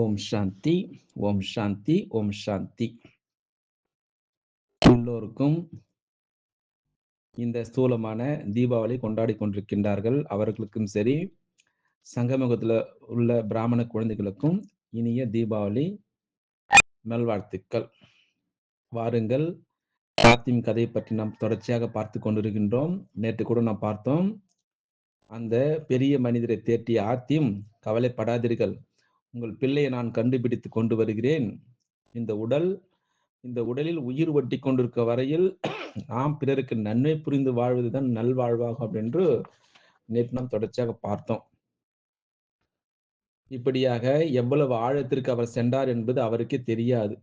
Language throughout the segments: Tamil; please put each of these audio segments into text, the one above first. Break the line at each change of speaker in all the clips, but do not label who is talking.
ஓம் சாந்தி ஓம் சாந்தி ஓம் சாந்தி. எல்லோருக்கும் இந்த ஸ்தூலமான தீபாவளி கொண்டாடி கொண்டிருக்கின்றார்கள். அவர்களுக்கும் சரி சங்கமுகத்தில் உள்ள பிராமண குழந்தைகளுக்கும் இனிய தீபாவளி நல்வாழ்த்துக்கள். வாருங்கள் காத்திம் கதை பற்றி நாம் தொடர்ச்சியாக பார்த்து கொண்டிருக்கின்றோம். நேற்று கூட நாம் பார்த்தோம் அந்த பெரிய மனிதரை தேட்டிய ஆத்தியும் கவலைப்படாதீர்கள். உங்கள் பிள்ளையை நான் கண்டுபிடித்து கொண்டு வருகிறேன். இந்த உடல் இந்த உடலில் உயிர் ஒட்டி கொண்டிருக்க வரையில் நாம் பிறருக்கு நன்மை புரிந்து வாழ்வதுதான் நல்வாழ்வாகும் அப்படின்று நேற்று நாம் தொடர்ச்சியாக பார்த்தோம். இப்படியாக எவ்வளவு ஆழத்திற்கு அவர் சென்றார் என்பது அவருக்கே தெரியாது.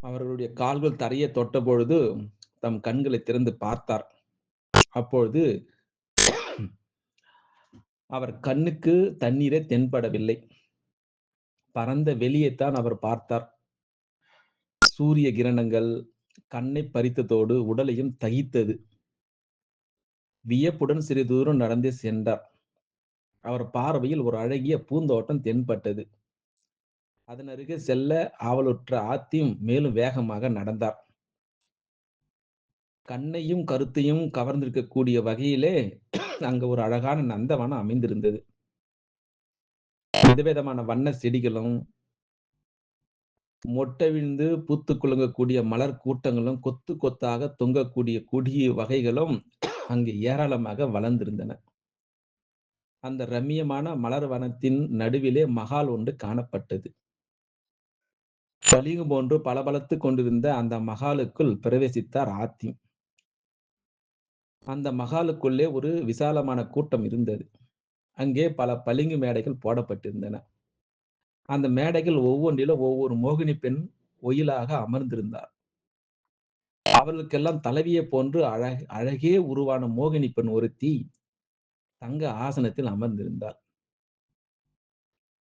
அவர்களுடைய கால்கள் தரையை தொட்ட பொழுது தம் கண்களை திறந்து பார்த்தார். அப்பொழுது அவர் கண்ணுக்கு தண்ணீரே தென்படவில்லை. பரந்த வெளியைத்தான் அவர் பார்த்தார். சூரிய கிரணங்கள் கண்ணை பறித்ததோடு உடலையும் தகித்தது. வியப்புடன் சிறிது தூரம் நடந்தே சென்றார். அவர் பார்வையில் ஒரு அழகிய பூந்தோட்டம் தென்பட்டது. அதன் அருகே செல்ல ஆவலுற்ற ஆத்தியும் மேலும் வேகமாக நடந்தார். கண்ணையும் கருத்தையும் கவர்ந்திருக்கக்கூடிய வகையிலே அங்க ஒரு அழகான நந்தவனம் அமைந்திருந்தது. விதவிதமான வண்ண செடிகளும் மொட்டை விழுந்து பூத்து குலுங்கக்கூடிய மலர் கூட்டங்களும் கொத்து கொத்தாக தொங்கக்கூடிய கொடி வகைகளும் அங்கு ஏராளமாக வளர்ந்திருந்தன. அந்த ரம்மியமான மலர் வனத்தின் நடுவிலே மகால் ஒன்று காணப்பட்டது. பளிங்கு போன்று பளபளத்து கொண்டிருந்த அந்த மகாலுக்குள் பிரவேசித்தார் ஆத்தி. அந்த மகாலுக்குள்ளே ஒரு விசாலமான கூட்டம் இருந்தது. அங்கே பல பளிங்கு மேடைகள் போடப்பட்டிருந்தன. அந்த மேடைகள் ஒவ்வொன்றிலும் ஒவ்வொரு மோகினி பெண் ஒயிலாக அமர்ந்திருந்தார். அவர்களுக்கெல்லாம் தலைவியை போன்று அழக அழகே உருவான மோகினி பெண் ஒருத்தி தங்க ஆசனத்தில் அமர்ந்திருந்தார்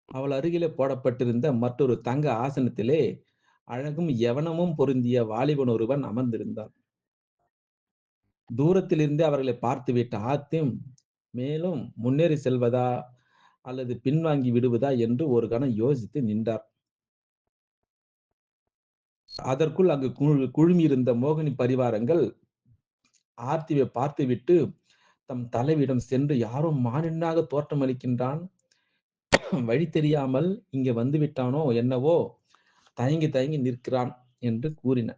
அவள் அருகிலே போடப்பட்டிருந்த மற்றொரு தங்க ஆசனத்திலே அழகும் எவனமும் பொருந்திய வாலிபன் ஒருவன் அமர்ந்திருந்தான். தூரத்திலிருந்து அவர்களை பார்த்துவிட்ட ஆத்திம் மேலும் முன்னேறி செல்வதா? அல்லது பின்வாங்கி விடுவதா? என்று ஒரு கணம் யோசித்து நின்றார். அதற்குள் அங்கு குழுமியிருந்த மோகினி பரிவாரங்கள் ஆர்த்திவை பார்த்துவிட்டு தம் தலைவிடம் சென்று யாரோ மானினாக தோற்றமளிக்கின்றான் வழி தெரியாமல் இங்கே வந்துவிட்டானோ? என்னவோ? தயங்கி தயங்கி நிற்கிறான் என்று கூறின.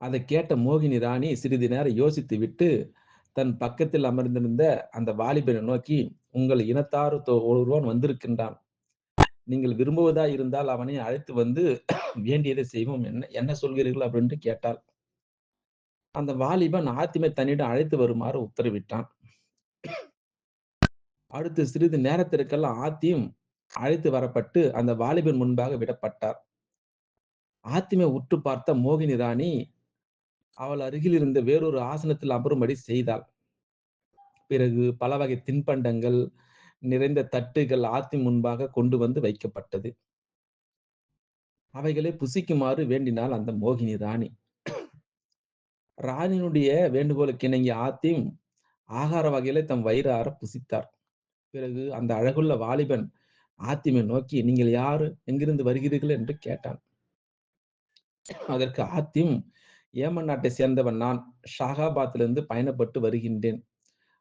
அதை கேட்ட மோகினி ராணி சிறிது நேரம் யோசித்து விட்டு தன் பக்கத்தில் அமர்ந்திருந்த அந்த வாலிபனை நோக்கி உங்கள் இனத்தாறு ஒருவன் வந்திருக்கின்றான். நீங்கள் விரும்புவதா இருந்தால் அவனை அழைத்து வந்து வேண்டியதை செய்வோம். என்ன என்ன சொல்கிறீர்கள்? அப்படின்ட்டு கேட்டாள். அந்த வாலிபன் ஆத்திமை தன்னிடம் அழைத்து வருமாறு உத்தரவிட்டான். அடுத்து சிறிது நேரத்திற்கெல்லாம் ஆத்தியும் அழைத்து வரப்பட்டு அந்த வாலிபன் முன்பாக விடப்பட்டார். ஆத்திமை உற்று பார்த்த மோகினி ராணி அவள் அருகில் இருந்த வேறொரு ஆசனத்தில் அமரும்படி செய்தாள். பிறகு பல வகை தின்பண்டங்கள் நிறைந்த தட்டுகள் ஆத்தி முன்பாக கொண்டு வந்து வைக்கப்பட்டது. அவைகளை புசிக்குமாறு வேண்டினாள் அந்த மோகினி ராணி. ராணியினுடைய வேண்டுகோளுக்கு இணங்கிய ஆத்தியும் ஆகார வகையில தம் வயிறார புசித்தார். பிறகு அந்த அழகுள்ள வாலிபன் ஆத்திமை நோக்கி நீங்கள் யாரு? எங்கிருந்து வருகிறீர்கள்? என்று கேட்டான். அதற்கு ஆத்தியும் ஏமன் நாட்டை சேர்ந்தவன் நான் ஷாகாபாத்திலிருந்து பயணப்பட்டு வருகின்றேன்.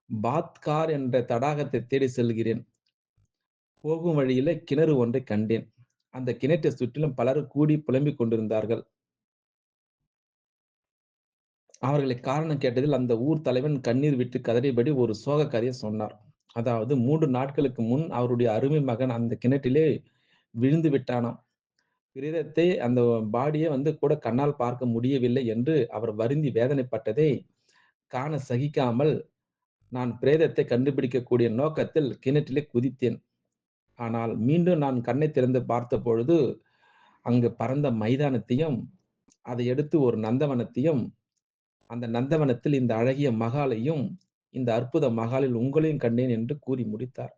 பாத்கார் என்ற தடாகத்தை தேடி செல்கிறேன். போகும் வழியில கிணறு ஒன்றை கண்டேன். அந்த கிணற்றை சுற்றிலும் பலர் கூடி புலம்பிக் கொண்டிருந்தார்கள். அவர்களை காரணம் கேட்டதில் அந்த ஊர் தலைவன் கண்ணீர் விட்டு கதறியபடி ஒரு சோக கதையை சொன்னார். அதாவது மூன்று நாட்களுக்கு முன் அவருடைய அருமை மகன் அந்த கிணற்றிலே விழுந்து விட்டானாம். பிரேதத்தை அந்த பாடியை வந்து கூட கண்ணால் பார்க்க முடியவில்லை என்று அவர் வருந்தி வேதனைப்பட்டதை காண சகிக்காமல் நான் பிரேதத்தை கண்டுபிடிக்கக்கூடிய நோக்கத்தில் கிணற்றிலே குதித்தேன். ஆனால் மீண்டும் நான் கண்ணை திறந்து பார்த்த பொழுது அங்கு பறந்த மைதானத்தையும் அதை எடுத்து ஒரு நந்தவனத்தையும் அந்த நந்தவனத்தில் இந்த அழகிய மகாலையும் இந்த அற்புத மகாலில் உங்களையும் கண்டேன் என்று கூறி முடித்தார்.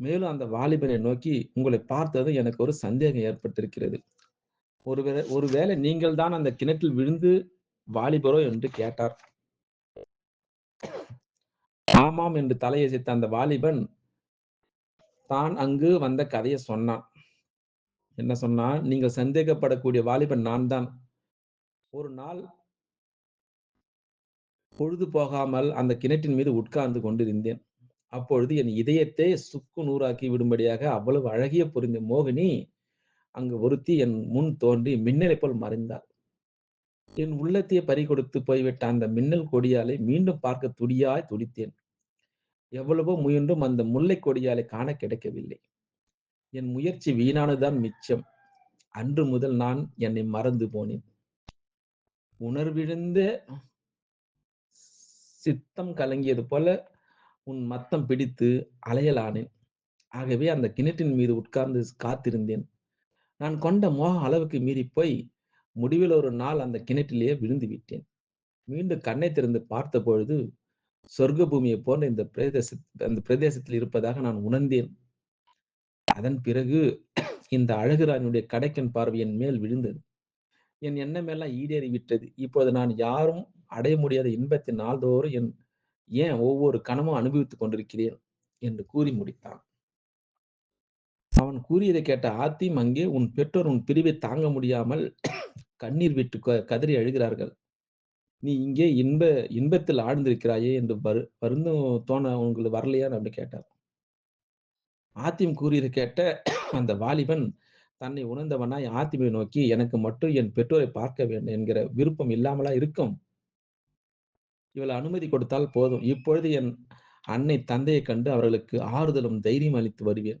மேலும் அந்த வாலிபனை நோக்கி உங்களை பார்த்ததும் எனக்கு ஒரு சந்தேகம் ஏற்பட்டிருக்கிறது ஒருவேளை ஒருவேளை நீங்கள் தான் அந்த கிணற்றில் விழுந்து வாலிபரோ என்று கேட்டார் ஆமாம் என்று தலையசைத்த அந்த வாலிபன் தான் அங்கு வந்த கதையை சொன்னான். என்ன சொன்னான்? "நீங்கள் சந்தேகப்படக்கூடிய வாலிபன் நான் தான். ஒரு நாள் பொழுது போகாமல் அந்த கிணற்றின் மீது உட்கார்ந்து கொண்டிருந்தேன். அப்பொழுது என் இதயத்தை சுக்கு நூறாக்கி விடும்படியாக அவ்வளவு அழகிய புரிந்த மோகினி அங்கு ஒருத்தி என் முன் தோன்றி மின்னலைப் போல் மறைந்தாள். என் உள்ளத்தையே பறிகொடுத்து போய்விட்ட அந்த மின்னல் கொடியாலை மீண்டும் பார்க்க துடியாய் துடித்தேன். எவ்வளவோ முயன்றும் அந்த முல்லைக் கொடியாலை காண கிடைக்கவில்லை. என் முயற்சி வீணானதுதான் மிச்சம். அன்று முதல் நான் என்னை மறந்து போனேன். உணர்விழந்த சித்தம் கலங்கியது போல உன் மத்தம் பிடித்து அலையலானேன். ஆகவே அந்த கிணற்றின் மீது உட்கார்ந்து காத்திருந்தேன். நான் கொண்ட மோகம் அளவுக்கு மீறி போய், முடிவில் ஒரு நாள் அந்த கிணற்றிலேயே விழுந்து விட்டேன். மீண்டும் கண்ணை திறந்து பார்த்தபொழுது, சொர்க்க பூமியைப் போன்ற இந்த பிரதேச அந்த பிரதேசத்தில் இருப்பதாக நான் உணர்ந்தேன். அதன் பிறகு இந்த அழகுராணியுடைய கடைக்கன் கடைக்கண் பார்வை என் மேல் விழுந்தது. என் எண்ணமெல்லாம் ஈடேறி விட்டது. இப்பொழுது நான் யாரும் அடைய முடியாத இன்பத்தை நாள்தோறும் என் ஏன் ஒவ்வொரு கணமும் அனுபவித்துக் கொண்டிருக்கிறேன் என்று கூறி முடித்தான். அவன் கூறியதை கேட்ட ஆத்திம் அங்கே உன் பெற்றோர் உன் பிரிவை தாங்க முடியாமல் கண்ணீர் விட்டு க கதறி அழுகிறார்கள். நீ இங்கே இன்ப இன்பத்தில் ஆழ்ந்திருக்கிறாயே என்று வரு வருந்தும் தோண உங்களுக்கு வரலையான்னு அப்படி கேட்டார். ஆத்தீம் கூறியதை கேட்ட அந்த வாலிபன் தன்னை உணர்ந்தவனாய் ஆத்திமை நோக்கி, எனக்கு மட்டும் என் பெற்றோரை பார்க்க வேண்டும் என்கிற விருப்பம் இல்லாமலா இருக்கும்? இவள் அனுமதி கொடுத்தால் போதும். இப்பொழுது என் அன்னை, தந்தையை கண்டு அவர்களுக்கு ஆறுதலும், தைரியம் அளித்து வருவேன்.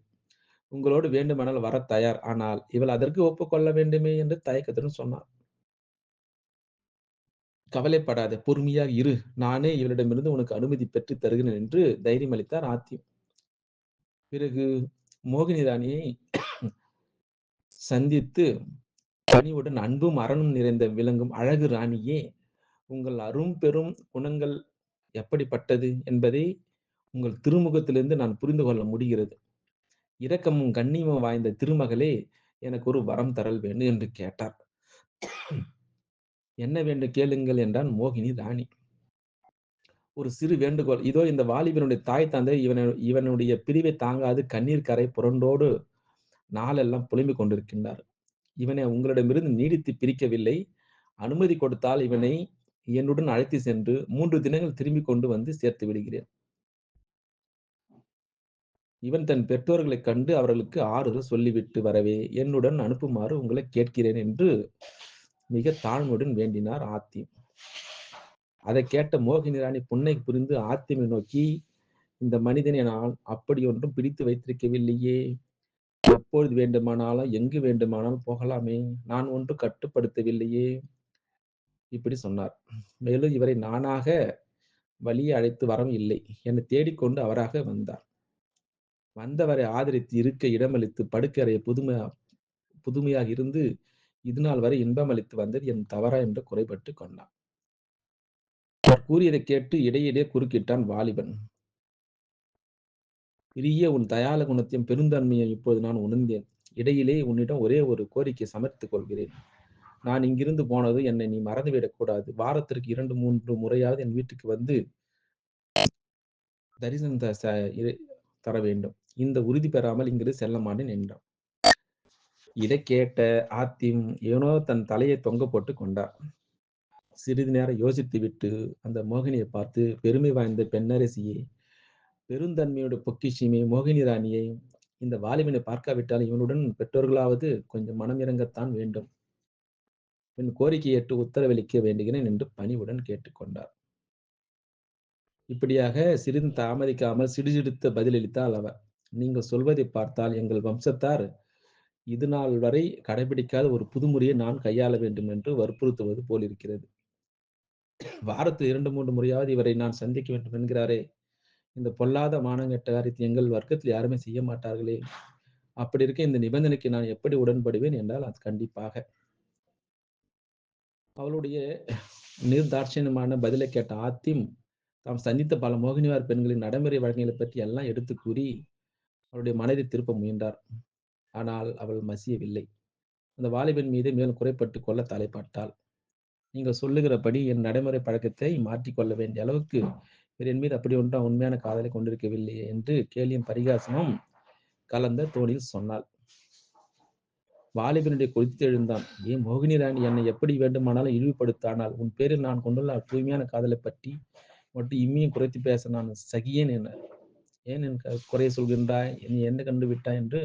உங்களோடு வேண்டுமானால் வர தயார். ஆனால் இவள் அதற்கு ஒப்புக்கொள்ள வேண்டுமே என்று தயக்கத்துடன் சொன்னார் கவலைப்படாத பொறுமையாக இரு. நானே இவளிடமிருந்து உனக்கு அனுமதி பெற்று தருகிறேன் என்று தைரியம் அளித்தார் ஆத்தியம் பிறகு மோகினி ராணியை சந்தித்து பணிவுடன் அன்பும், அரணும் நிறைந்த விளங்கும் அழகு ராணியே, உங்கள் அரும் பெரும் குணங்கள் எப்படிப்பட்டது என்பதை உங்கள் திருமுகத்திலிருந்து நான் புரிந்து கொள்ள முடிகிறது. இரக்கமும், கண்ணியமும் வாய்ந்த திருமகளே, எனக்கு ஒரு வரம் தரல் வேண்டும் என்று கேட்டார். என்ன வேண்டும் கேளுங்கள் என்றான் மோகினி ராணி. ஒரு சிறு வேண்டுகோள். இதோ இந்த வாலிபனுடைய தாய், தந்தை இவன இவனுடைய பிரிவை தாங்காது கண்ணீர் கரை புரண்டோடு நாளெல்லாம் புலம்பிக் கொண்டிருக்கின்றார். இவனை உங்களிடமிருந்து நீடித்து பிரிக்கவில்லை. அனுமதி கொடுத்தால் இவனை என்னுடன் அழைத்து சென்று மூன்று தினங்கள் திரும்பிக் கொண்டு வந்து சேர்த்து விடுகிறேன். இவன் தன் பெற்றோர்களை கண்டு அவர்களுக்கு ஆறுதல் சொல்லிவிட்டு வரவே என்னுடன் அனுப்புமாறு உங்களை கேட்கிறேன் என்று மிக தாழ்மையுடன் வேண்டினார் ஆத்தி அதைக் கேட்ட மோகினி ராணி புன்னை புரிந்து ஆத்திமை நோக்கி, இந்த மனிதனை நான் அப்படியொன்றும் பிடித்து வைத்திருக்கவில்லையே. எப்பொழுது வேண்டுமானாலும், எங்கு வேண்டுமானாலும் போகலாமே. நான் ஒன்றும் கட்டுப்படுத்தவில்லையே. இப்படி சொன்னார். மேலும் இவரை நானாக வழியை அழைத்து வரவும் இல்லை. என்னைத் தேடிக்கொண்டு அவராக வந்தார். வந்தவரை ஆதரித்து இருக்க இடமளித்து படுக்கறையை புதுமை புதுமையாக இருந்து இதுநாள் வரை இன்பமளித்து வந்தது என் தவறா என்று குறைபட்டுக் கொண்டான். அவர் கூறியதைக் கேட்டு இடையிடையே குறுக்கிட்டான் வாலிபன். பெரிய உன் தயால குணத்தையும், பெருந்தன்மையும் இப்போது நான் உணர்ந்தேன். இடையிலே உன்னிடம் ஒரே ஒரு கோரிக்கை சமர்த்துக் கொள்கிறேன். நான் இங்கிருந்து போனது என்னை நீ மறந்துவிடக்கூடாது வாரத்திற்கு 2, 3 முறையாவது என் வீட்டுக்கு வந்து தரிசனம் த தர வேண்டும். இந்த உறுதி பெறாமல் இங்கிருந்து செல்ல மாட்டேன் என்றான். இதை கேட்ட ஆத்திம் ஏனோ தன் தலையை தொங்க போட்டு கொண்டார். சிறிது நேரம் யோசித்து விட்டு அந்த மோகினியை பார்த்து, பெருமை வாய்ந்த பெண்ணரசியை பெருந்தன்மையோட பொக்கிஷியமே மோகினி ராணியை இந்த வாலிபனை பார்க்காவிட்டால் இவனுடன் பெற்றோர்களாவது கொஞ்சம் மனம் இறங்கத்தான் வேண்டும். என் கோரிக்கை ஏற்று உத்தரவளிக்க வேண்டுகிறேன் என்று பணிவுடன் கேட்டுக்கொண்டார். இப்படியாக சிறிது தாமதிக்காமல் சிடுசிடுத்த பதிலளித்தாள் அவர். நீங்கள் சொல்வதைப் பார்த்தால் எங்கள் வம்சத்தார் இது நாள் வரை கடைபிடிக்காத ஒரு புதுமுறையை நான் கையாள வேண்டும் என்று வற்புறுத்துவது போலிருக்கிறது. வாரத்தில் 2, 3 முறையாவது இவரை நான் சந்திக்க வேண்டும் என்கிறாரே. இந்த பொல்லாத மானங்கெட்ட காரியத்தை எங்கள் வர்க்கத்தில் யாருமே செய்ய மாட்டார்களே. அப்படி இருக்க இந்த நிபந்தனைக்கு நான் எப்படி உடன்படுவேன் என்றால் அது கண்டிப்பாக. அவளுடைய நிர்தாட்சிணியமான பதிலைக் கேட்ட ஆத்திம் தாம் சந்தித்த பல மோகினிவார் பெண்களின் நடைமுறை வழக்கங்களை பற்றி எல்லாம் எடுத்து கூறி, அவளுடைய மனதை திருப்ப முயன்றார். ஆனால் அவள் மசியவில்லை. அந்த வாலிபன் மீது மேலும் குறைப்பட்டு கொள்ள தலைப்பட்டாள். நீங்கள் சொல்லுகிறபடி என் நடைமுறை பழக்கத்தை மாற்றிக் கொள்ள வேண்டிய அளவுக்கு என் மீது அப்படி ஒன்றும் உண்மையான காதலை கொண்டிருக்கவில்லை என்று கேலியும் பரிகாசமும் கலந்த தோணியில் சொன்னாள் வாலிபனுடைய கொதித்து எழுந்தான். ஏன் மோகினி ராணி என்னை எப்படி வேண்டுமானாலும் இழிவுபடுத்தானால்? உன் பேரில் நான் கொண்டுள்ள தூய்மையான காதலை பற்றி மட்டும் இம்மியும் குறைத்து பேச நான் சகியேன் என்ன ஏன் என் குறைய சொல்கின்றாய்? நீ என்ன கண்டு விட்டாய்? என்று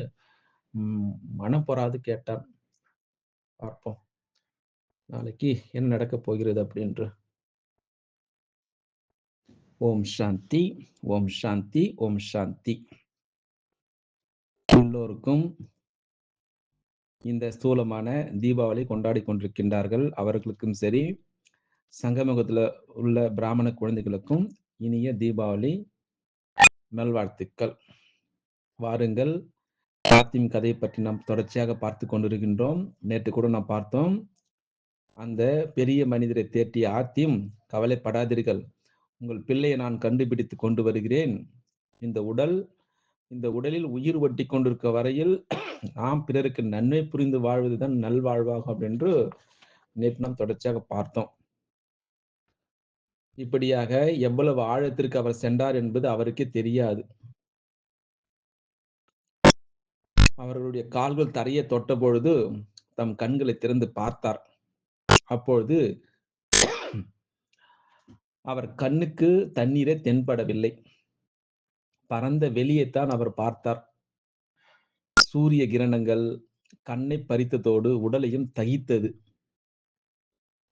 மனம் பொறாது கேட்டான். பார்ப்போம். நாளைக்கு என்ன நடக்கப் போகிறது? அப்படின்று. ஓம் சாந்தி ஓம் சாந்தி ஓம் சாந்தி. எல்லோருக்கும் இந்த ஸ்தூலமான தீபாவளி கொண்டாடி கொண்டிருக்கின்றார்கள். அவர்களுக்கும் சரி சங்கமுகத்தில் உள்ள பிராமண குழந்தைகளுக்கும் இனிய தீபாவளி நல்வாழ்த்துக்கள். வாருங்கள். ஆத்திம் கதையை பற்றி நாம் தொடர்ச்சியாக பார்த்து கொண்டிருக்கின்றோம். நேற்று கூட நாம் பார்த்தோம். அந்த பெரிய மனிதரை தேற்றிய ஆத்தியம் கவலைப்படாதீர்கள். உங்கள் பிள்ளையை நான் கண்டுபிடித்து கொண்டு வருகிறேன். இந்த உடல் இந்த உடலில் உயிர் ஒட்டி கொண்டிருக்க வரையில் நாம் பிறருக்கு நன்மை புரிந்து வாழ்வதுதான் நல்வாழ்வாகும் அப்படின்று நேற்று நாம் தொடர்ச்சியாக பார்த்தோம். இப்படியாக எவ்வளவு ஆழத்திற்கு அவர் சென்றார் என்பது அவருக்கே தெரியாது. அவர்களுடைய கால்கள் தரையை தொட்ட பொழுது தம் கண்களை திறந்து பார்த்தார். அப்பொழுது அவர் கண்ணுக்கு தண்ணீரே தென்படவில்லை. பரந்த வெளியைத்தான் அவர் பார்த்தார். சூரிய கிரணங்கள் கண்ணை பறித்ததோடு உடலையும் தகித்தது.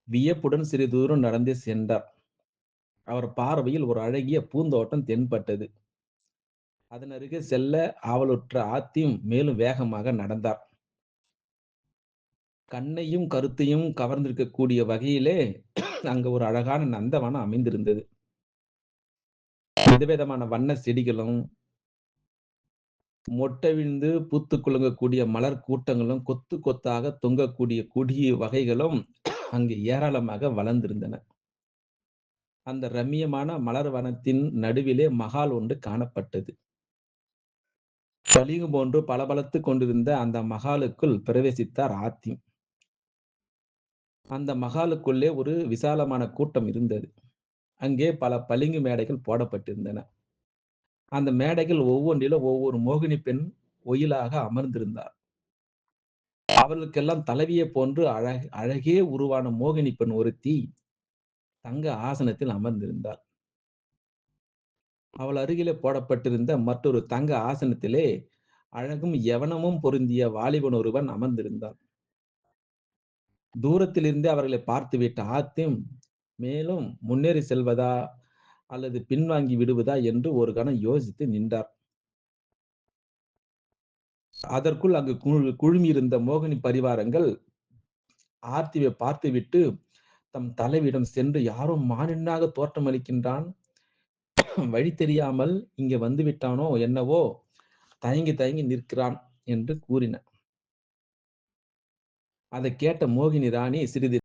வியப்புடன் சிறிது தூரம் நடந்தே சென்றார். அவர் பார்வையில் ஒரு அழகிய பூந்தோட்டம் தென்பட்டது. அதன் அருகே செல்ல ஆவலுற்ற ஆத்தியும் மேலும் வேகமாக நடந்தார். கண்ணையும் கருத்தையும் கவர்ந்திருக்கக்கூடிய வகையிலே அங்க ஒரு அழகான நந்தவனம் அமைந்திருந்தது. விதவிதமான வண்ண செடிகளும் மொட்டை விழுந்து பூத்து குலுங்கக்கூடிய மலர் கூட்டங்களும் கொத்து கொத்தாக தொங்கக்கூடிய கொடிய வகைகளும் அங்கு ஏராளமாக வளர்ந்திருந்தன. அந்த ரம்மியமான மலர் வனத்தின் நடுவிலே மகால் ஒன்று காணப்பட்டது. பளிங்கு போன்று பளபளத்து கொண்டிருந்த அந்த மகாலுக்குள் பிரவேசித்தார் ஆத்தி. அந்த மகாலுக்குள்ளே ஒரு விசாலமான கூட்டம் இருந்தது. அங்கே பல பளிங்கு மேடைகள் போடப்பட்டிருந்தன. அந்த மேடைகள் ஒவ்வொன்றிலும் ஒவ்வொரு மோகினி பெண் ஒயிலாக அமர்ந்திருந்தார். அவர்களுக்கெல்லாம் தலைவியை போன்று அழக அழகே உருவான மோகினி பெண் ஒருத்தி தங்க ஆசனத்தில் அமர்ந்திருந்தார் அவள் அருகிலே போடப்பட்டிருந்த மற்றொரு தங்க ஆசனத்திலே அழகும் எவனமும் பொருந்திய வாலிபன் ஒருவன் அமர்ந்திருந்தான். தூரத்திலிருந்து அவர்களை பார்த்துவிட்ட ஆத்திம் மேலும் முன்னேறி செல்வதா? அல்லது பின்வாங்கி விடுவதா என்று ஒரு கணம் யோசித்து நின்றார். அதற்குள் அங்கு குழுமியிருந்த மோகினி பரிவாரங்கள் ஆர்த்திவை பார்த்துவிட்டு தம் தலைவிடம் சென்று யாரும் மானினாக தோற்றமளிக்கின்றான் வழி தெரியாமல் இங்க வந்துவிட்டானோ என்னவோ தயங்கி தயங்கி நிற்கிறான் என்று கூறின. அதை கேட்ட மோகினி ராணி சிறிது